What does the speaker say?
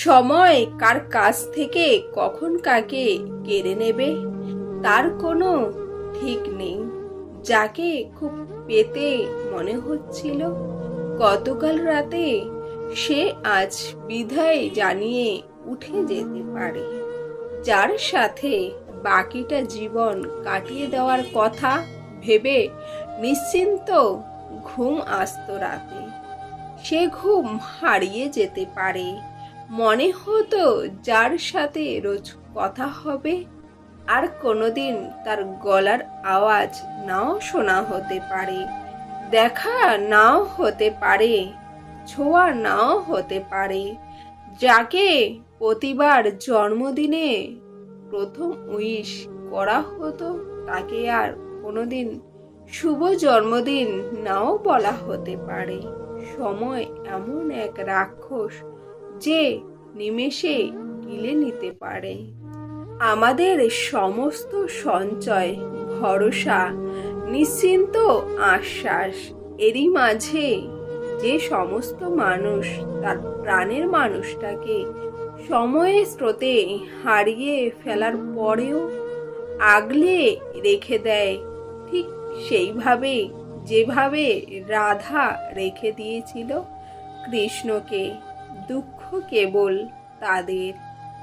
সময় কার কাছ থেকে কখন কাকে কেড়ে নেবে, তার কোনো ঠিক নেই। যাকে খুব পেতে মনে হচ্ছিল, গতকাল রাতে সে আজ বিদায় জানিয়ে উঠে যেতে পারে। যার সাথে বাকিটা জীবন কাটিয়ে দেওয়ার কথা ভেবে নিশ্চিন্ত ঘুম আসতো রাতে। সে ঘুম হারিয়ে যেতে পারে। মনে হতো যার সাথে রোজ কথা হবে, আর কোনোদিন তার গলার আওয়াজ নাও শোনা হতে পারে, দেখা নাও হতে পারে, ছোঁয়া নাও হতে পারে। যাকে প্রতিবার জন্মদিনে প্রথম উইশ করা হতো, তাকে আর কোনোদিন শুভ জন্মদিন নাও বলা হতে পারে। সময় এমন এক রাক্ষস যে নিমেষে গিলে নিতে পারে। আমাদের সমস্ত সঞ্চয়, ভরসা, নিশ্চিন্ত আশ্বাস এরই মাঝে যে সমস্ত মানুষ তার প্রাণের মানুষটাকে সময়ের স্রোতে হারিয়ে ফেলার পরেও আগলে রেখে দেয়, ঠিক সেইভাবে যেভাবে রাধা রেখে দিয়েছিল কৃষ্ণকে। দুঃখ কেবল তাদের।